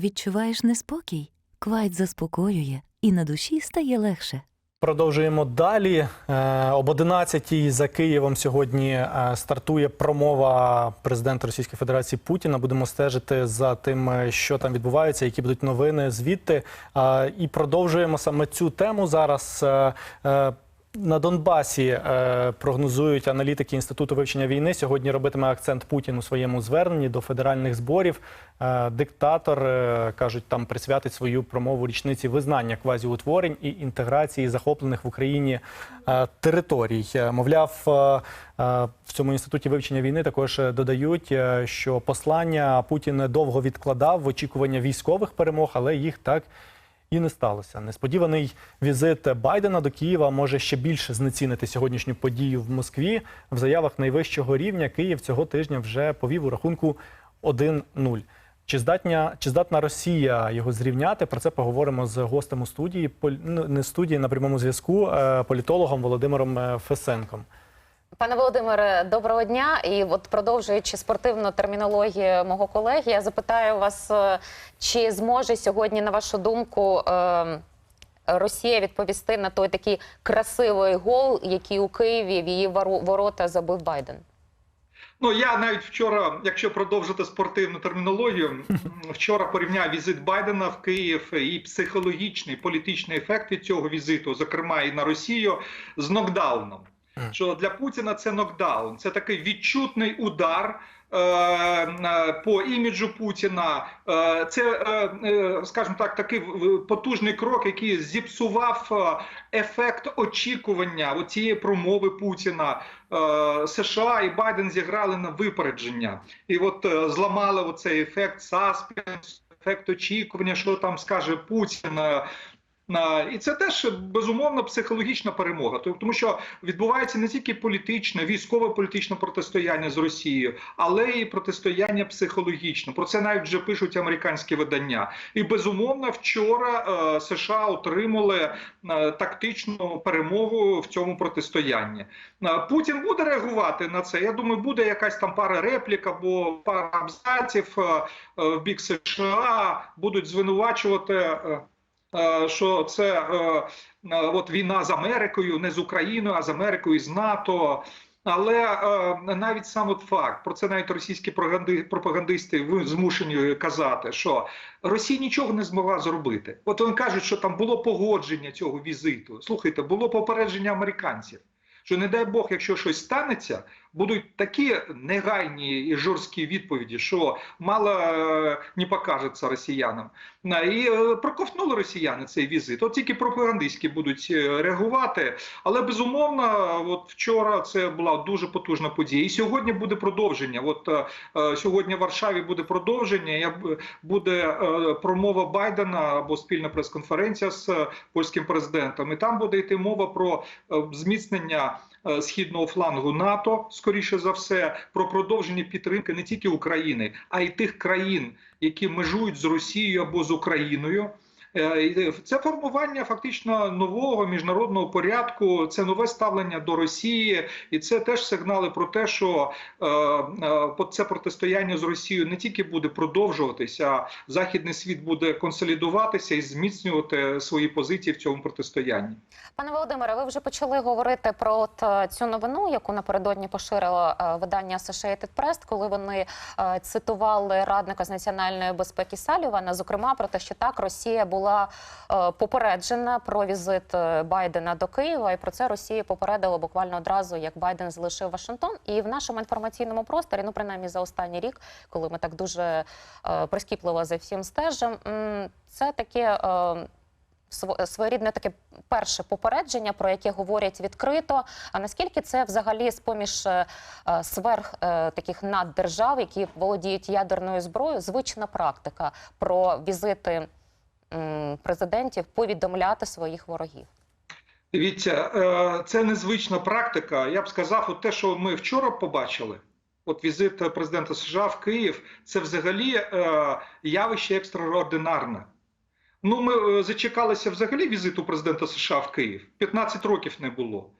Відчуваєш неспокій? Квайт заспокоює, і на душі стає легше. Продовжуємо далі. Е, Об 11-й за Києвом сьогодні е, стартує промова президента Російської Федерації Путіна. Будемо стежити за тим, е, що там відбувається, які будуть новини звідти. І продовжуємо саме цю тему зараз. На Донбасі е, прогнозують аналітики інституту вивчення війни. Сьогодні робитиме акцент Путін у своєму зверненні до федеральних зборів. Е, диктатор е, кажуть, там присвятить свою промову річниці визнання квазіутворень і інтеграції захоплених в Україні е, територій. Е, Мовляв, е, е, в цьому інституті вивчення війни також е, додають, е, що послання Путін довго відкладав в очікування військових перемог, але їх так і не сталося. Несподіваний візит Байдена до Києва може ще більше знецінити сьогоднішню подію в Москві. В заявах найвищого рівня Київ цього тижня вже повів у рахунку 1-0. Чи здатня чи здатна Росія його зрівняти? Про це поговоримо з гостем у студії ну, не студії на прямому зв'язку, е, політологом Володимиром е, Фесенком. Пане Володимире, доброго дня. І от продовжуючи спортивну термінологію мого колеги, я запитаю вас, е, чи зможе сьогодні, на вашу думку, е, Росія відповісти на той такий красивий гол, який у Києві в її ворота забив Байден? Ну я навіть вчора, якщо продовжити спортивну термінологію, вчора порівняв візит Байдена в Київ і психологічний політичний ефект від цього візиту, зокрема і на Росію, з нокдауном. Мгм. Що для Путіна це нокдаун, це такий відчутний удар. е, е, По іміджу Путіна Е, це, е, е, скажімо так, такий потужний крок, який зіпсував е, ефект очікування цієї промови Путіна. Е, США і Байден зіграли на випередження, і от е, зламали оцей ефект саспенс, ефект очікування, що там скаже Путін. Е, І це теж безумовно психологічна перемога, Тому- що відбувається не тільки політичне, військове політичне протистояння з Росією, але і протистояння психологічне. Про це навіть вже пишуть американські видання. І безумовно, вчора е, США отримали е, тактичну перемогу в цьому протистоянні. Путін буде реагувати на це. Я думаю, буде якась там пара реплік або пара абзаців в бік США, будуть звинувачувати. Е, Що це е, е, от війна з Америкою, не з Україною, а з Америкою, з НАТО. Але навіть сам от факт про це навіть російські пропаганди- пропагандисти змушені казати, що Росія нічого не змогла зробити. От вони кажуть, що там було погодження цього візиту. Слухайте, було попередження американців. Що не дай Бог, якщо щось станеться, будуть такі негайні і жорсткі відповіді, що мало е, не покажеться росіянам. І е, проковтнули росіяни цей візит. От тільки пропагандистські будуть е, реагувати. Але безумовно, от вчора це була дуже потужна подія. І сьогодні буде продовження. От е, е, сьогодні в Варшаві буде продовження. Буде е, промова Байдена або спільна прес-конференція з е, польським президентом. І там буде йти мова про е, зміцнення. Е, Східного флангу НАТО, скоріше за все, про продовження підтримки не тільки України, а й тих країн, які межують з Росією або з Україною. Е, і Це формування фактично нового міжнародного порядку, це нове ставлення до Росії, і це теж сигнали про те, що е, е, це протистояння з Росією не тільки буде продовжуватися, а західний світ буде консолідуватися і зміцнювати свої позиції в цьому протистоянні. Пане Володимире, ви вже почали говорити про е, цю новину, яку напередодні поширило е, видання Associated Press, коли вони е, цитували радника з національної безпеки Салівана, зокрема про те, що так Росія була е, попереджена про візит е, Байдена до Києва, і про це Росія попередила буквально одразу, як Байден залишив Вашингтон. І в нашому інформаційному просторі, ну принаймні за останній рік, коли ми так дуже е, прискіпливо за всім стежимо, це таке. своєрідне таке перше попередження, про яке говорять відкрито. А наскільки це взагалі з поміж е, сверх таких наддержав, які володіють ядерною зброєю, звична практика про візити президентів повідомляти своїх ворогів? Дивіться, е, це незвична практика. Я б сказав, от те, що ми вчора побачили. От візит президента США в Київ, це взагалі е, явище екстраординарне. Ну, ми е, зачекалися взагалі візиту президента США в Київ. 15 років не було.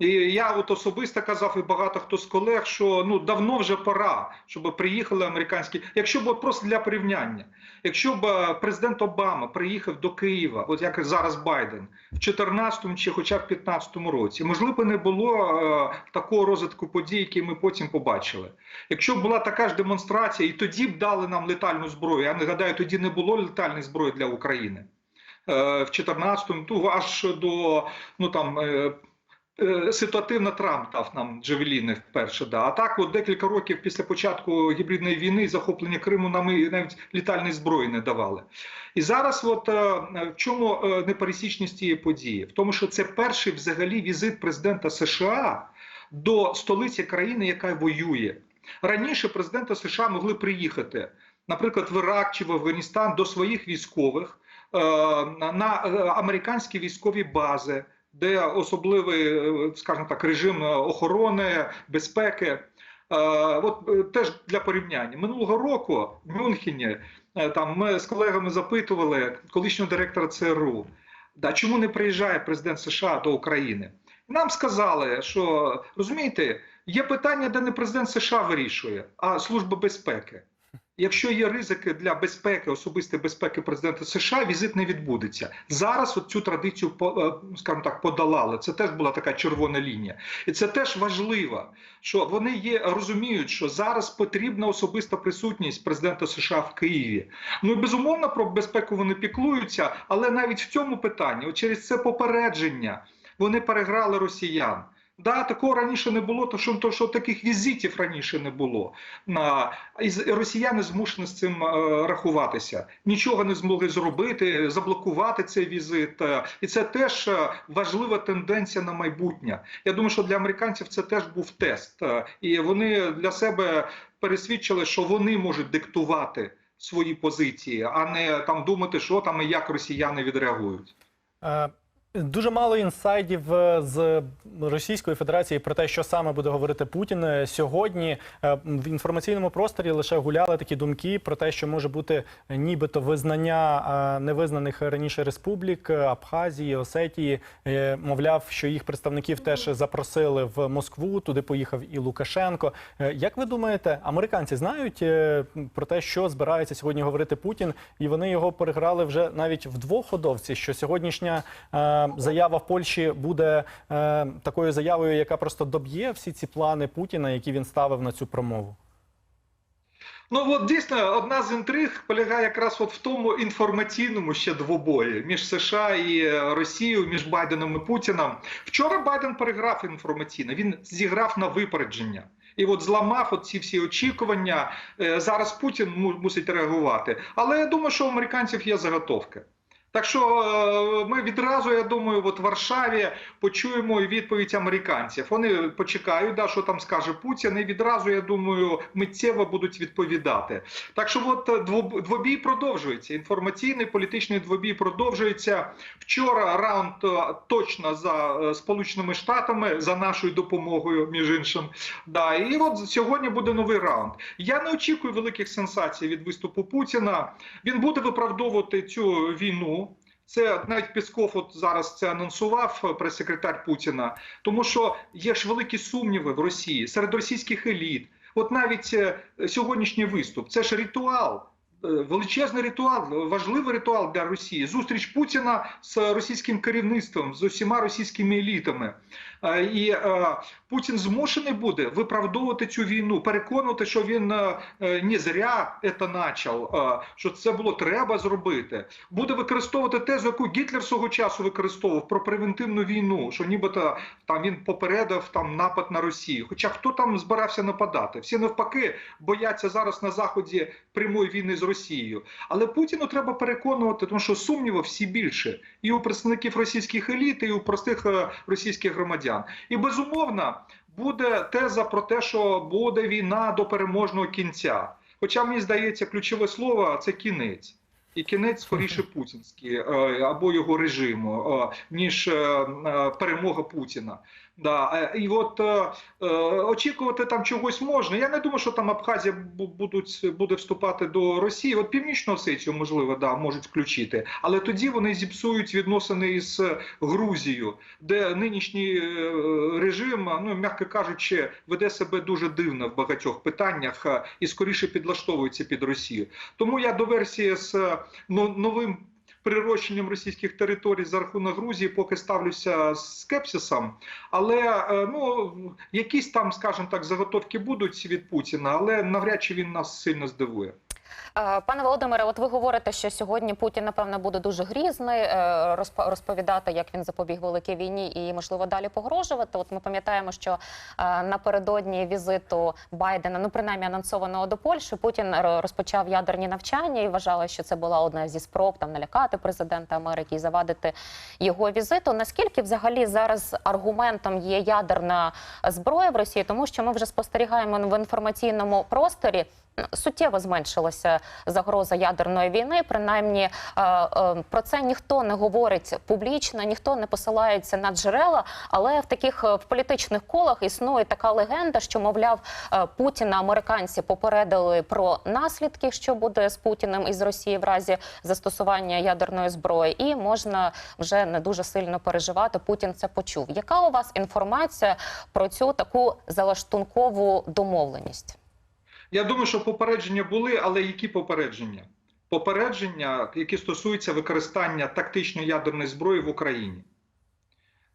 І я от особисто казав, і багато хто з колег, що ну давно вже пора, щоб приїхали американські. Якщо б просто для порівняння, якщо б е, президент Обама приїхав до Києва, от як зараз Байден, в 14-му чи хоча б 15-му році, можливо, не було е, такого розвитку подій, який ми потім побачили. Якщо б була така ж демонстрація, і тоді б дали нам летальну зброю. Я нагадаю, тоді не було летальної зброї для України. Е, В 14-му, ну, аж до ну там. Е, Ситуативно Трамп дав нам Джавеліни вперше. Да. А так, от декілька років після початку гібридної війни захоплення Криму нам і навіть літальної зброї не давали. І зараз, от е, в чому е, непересічність цієї події? В тому, що це перший взагалі візит президента США до столиці країни, яка воює. Раніше президенти США могли приїхати, наприклад, в Ірак чи в Афганістан до своїх військових на американські військові бази, де особливий, е, скажімо так, режим охорони, безпеки. Е, От е, теж для порівняння минулого року в Мюнхені е, там ми з колегами запитували колишнього директора ЦРУ, да чому не приїжджає президент США до України? Нам сказали, що розумієте, є питання, де не президент США вирішує, а служба безпеки. Якщо є ризики для безпеки, особистої безпеки президента США, візит не відбудеться. Зараз от цю традицію е, скажімо так подолали. Це теж була така червона лінія, і це теж важливо, що вони є розуміють, що зараз потрібна особиста присутність президента США в Києві. Ну і безумовно про безпеку вони піклуються, але навіть в цьому питанні, через це попередження, вони переграли росіян. Да, такого раніше не було, то що, то, що таких візитів раніше не було. На, і росіяни змушені з цим е, рахуватися. Нічого не змогли зробити, заблокувати цей візит. Е, і це теж е, важлива тенденція на майбутнє. Я думаю, що для американців це теж був тест. І вони для себе пересвідчили, що вони можуть диктувати свої позиції, а не там думати, що там і як росіяни відреагують. Дуже мало інсайдів е, з Російської Федерації про те, що саме буде говорити Путін Е, сьогодні. е, В інформаційному просторі лише гуляли такі думки про те, що може бути нібито визнання невизнаних раніше республік Абхазії, Осетії. Мовляв, що їх представників теж запросили в Москву. Туди поїхав і Лукашенко. Як ви думаєте, американці знають про те, що збирається сьогодні говорити Путін, і вони його переграли вже навіть в двоходовці, що сьогоднішня заява в Польщі буде е, такою заявою, яка просто доб'є всі ці плани Путіна, які він ставив на цю промову. Ну от дійсно одна з інтриг полягає якраз от в тому інформаційному ще двобої між США і е, Росією, між Байденом і Путіном. Вчора Байден переграв інформаційно. Він зіграв на випередження. І от зламав ці всі очікування. Е, Зараз Путін мусить реагувати. Але я думаю, що у американців є заготовки. Так що е, ми відразу, я думаю, от в Варшаві почуємо відповідь американців. Вони почекають, да, що там скаже Путін, і відразу, я думаю, миттєво будуть відповідати. Так що, от двоб- двобій продовжується. Інформаційний політичний двобій продовжується. Вчора раунд е, точно за е, Сполученими Штатами за нашою допомогою, між іншим. Да, і от сьогодні буде новий раунд. Я не очікую великих сенсацій від виступу Путіна. Він буде виправдовувати цю війну. Це навіть Пісков от зараз це анонсував е, прес-секретар Путіна, тому що є ж великі сумніви в Росії серед російських еліт. От навіть е, сьогоднішній виступ це ж ритуал. Е, Величезний ритуал, важливий ритуал для Росії. Зустріч Путіна з російським керівництвом, з усіма російськими елітами. Е, І е, Путін змушений буде виправдовувати цю війну, переконувати, що він не зря це почав, що це було треба зробити. Буде використовувати тезу, яку Гітлер свого часу використовував про превентивну війну, що нібито там він попередив там напад на Росію. Хоча хто там збирався нападати? Всі навпаки бояться зараз на заході прямої війни з Росією. Але Путіну треба переконувати, тому що сумнівів всі більше і у представників російських еліт, і у простих е, російських громадян. І безумовно буде теза про те, що буде війна до переможного кінця. Хоча мені здається, ключове слово це кінець. І кінець скоріше путінський е, або його режиму, е, ніж перемога Путіна. Да, е, і от е, е, очікувати там чогось можна. Я не думаю, що там Абхазія будуть буде вступати до Росії. От північну Осетію, можливо, да, можуть включити, але тоді вони зіпсують відносини із Грузією, де нинішній е, режим, ну м'яко кажучи, веде себе дуже дивно в багатьох питаннях і скоріше підлаштовується під Росію. Тому я до версії з новим прирощенням російських територій за рахунок Грузії поки ставлюся з скепсисом. Але е, ну якісь там, скажімо так, заготовки будуть від Путіна, але навряд чи він нас сильно здивує. Е, Пане Володимире, от ви говорите, що сьогодні Путін, напевно, буде дуже грізний, е, розповідати, як він запобіг великій війні і, можливо, далі погрожувати. От ми пам'ятаємо, що е, напередодні візиту Байдена, ну принаймні анонсованого до Польщі, Путін розпочав ядерні навчання і вважали, що це була одна зі спроб там налякати президента Америки і завадити його візиту. Наскільки взагалі зараз аргументом є ядерна зброя в Росії, тому що ми вже спостерігаємо в інформаційному просторі. Суттєво зменшилася загроза ядерної війни. Принаймні е, е, про це ніхто не говорить публічно, ніхто не посилається на джерела. Але в таких е, в політичних колах існує така легенда, що мовляв Путіна американці попередили про наслідки, що буде з Путіним і з Росії в разі застосування ядерної зброї, і можна вже не дуже сильно переживати. Путін це почув. Яка у вас інформація про цю таку залаштункову домовленість? Я думаю, що попередження були, але які попередження? Попередження, які стосуються використання тактичної ядерної зброї в Україні.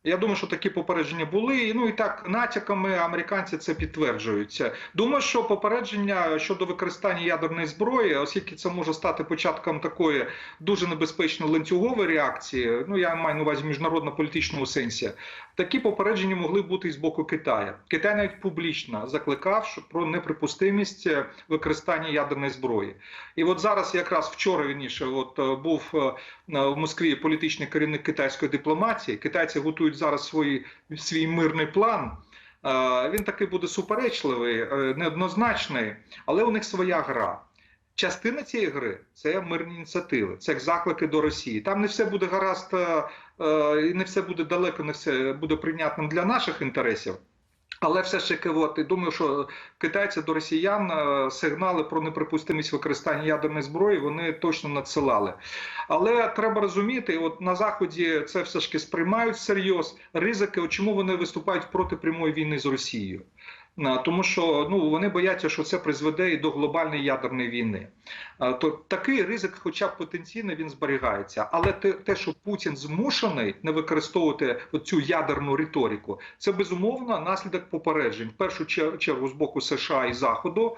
Я думаю, що такі попередження були. Ну і так натяками американці це підтверджують. Думаю, що попередження щодо використання ядерної зброї, оскільки це може стати початком такої дуже небезпечної ланцюгової реакції. Ну я маю на увазі в міжнародно-політичному сенсі. Такі попередження могли бути і з боку Китаю. Китай навіть публічно закликав про неприпустимість е, використання ядерної зброї. І от зараз, якраз вчора вірніше, от е, був е, в Москві політичний керівник китайської дипломатії. Китайці готують зараз свої, свій мирний план. Е, Він таки буде суперечливий, е, неоднозначний, але у них своя гра. Частина цієї гри це мирні ініціативи, це заклики до Росії. Там не все буде гаразд, е, і не все буде далеко, не все буде прийнятним для наших інтересів. Але все ж таки, от, і думаю, що китайці до росіян е, сигнали про неприпустимість використання ядерної зброї вони точно надсилали. Але треба розуміти, от на заході це все ж таки сприймають всерйоз ризики. Чому вони виступають проти прямої війни з Росією? Тому що ну вони бояться, що це призведе і до глобальної ядерної війни. То такий ризик, хоча б потенційно, він зберігається. Але те, те, що Путін змушений не використовувати цю ядерну риторику, це безумовно наслідок попереджень. В першу чергу з боку США і Заходу.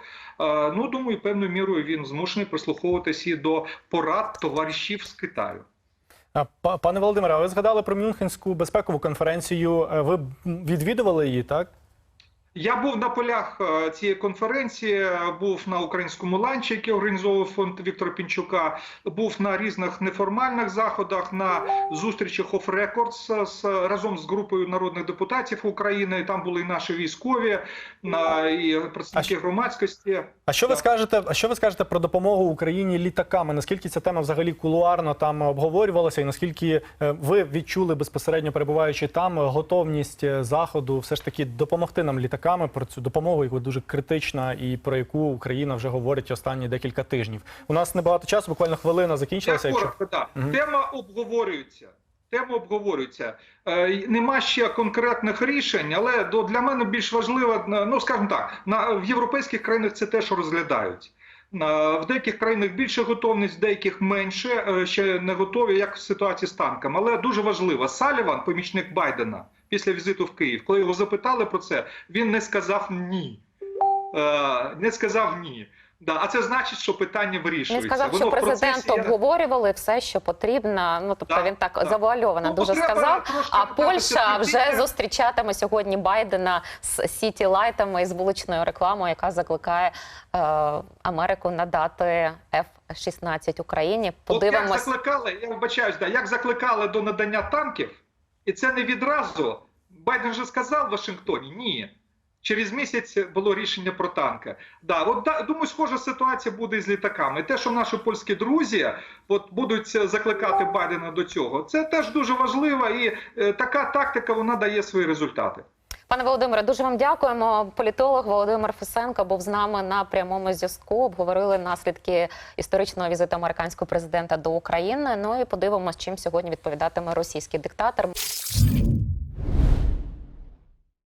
Ну думаю, певною мірою він змушений прислуховуватися до порад товаришів з Китаю. Пане Володимире, ви згадали про Мюнхенську безпекову конференцію. Е, Ви відвідували її, так? Я був на полях е, цієї конференції, е, був на українському ланчі, який організовував фонд Віктора Пінчука. Був на різних неформальних заходах, на зустрічах оф рекордс разом з групою народних депутатів України. Там були і наші військові, на і представники А громадськості. А що ви скажете? А що ви скажете про допомогу Україні літаками? Наскільки ця тема взагалі кулуарно там обговорювалася, і наскільки е, ви відчули безпосередньо перебуваючи там е, готовність е, заходу все ж таки допомогти нам літаками про цю допомогу, яка дуже критична, і про яку Україна вже говорить останні декілька тижнів? У нас небагато часу, буквально хвилина закінчилася. Я Якщо коротко, да. Мгм. Тема обговорюється. Тема обговорюється. Е, нема ще конкретних рішень, але до, для мене більш важливо, ну скажімо так, на, в європейських країнах це те, що розглядають. В деяких країнах більше готовність, в деяких менше, е, ще не готові, як в ситуації з танком. Але дуже важливо, Саліван, помічник Байдена, після візиту в Київ, коли його запитали про це, він не сказав ні. Е, Не сказав ні. Да, а це значить, що питання Він сказав, що Воно в президент процесі, обговорювали все, що потрібно. Ну тобто Да, він так да. завуальовано Ну, дуже сказав. А Польща вже зустрічатиме сьогодні Байдена з сіті лайтами і з вуличною рекламою, яка закликає е, Америку надати F-16 Україні. От як закликали, я вибачаюсь, да, як закликали до надання танків, і це не відразу. Байден вже сказав в Вашингтоні ні. Через місяць було рішення про танки. Да, от да, думаю, схожа ситуація буде з літаками. Те, що наші польські друзі от, будуть закликати Байдена до цього, це теж дуже важливо, і е, така тактика вона дає свої результати. Пане Володимире, дуже вам дякуємо. Політолог Володимир Фесенко був з нами на прямому зв'язку. Обговорили наслідки історичного візиту американського президента до України. Ну і подивимося, чим сьогодні відповідатиме російський диктатор.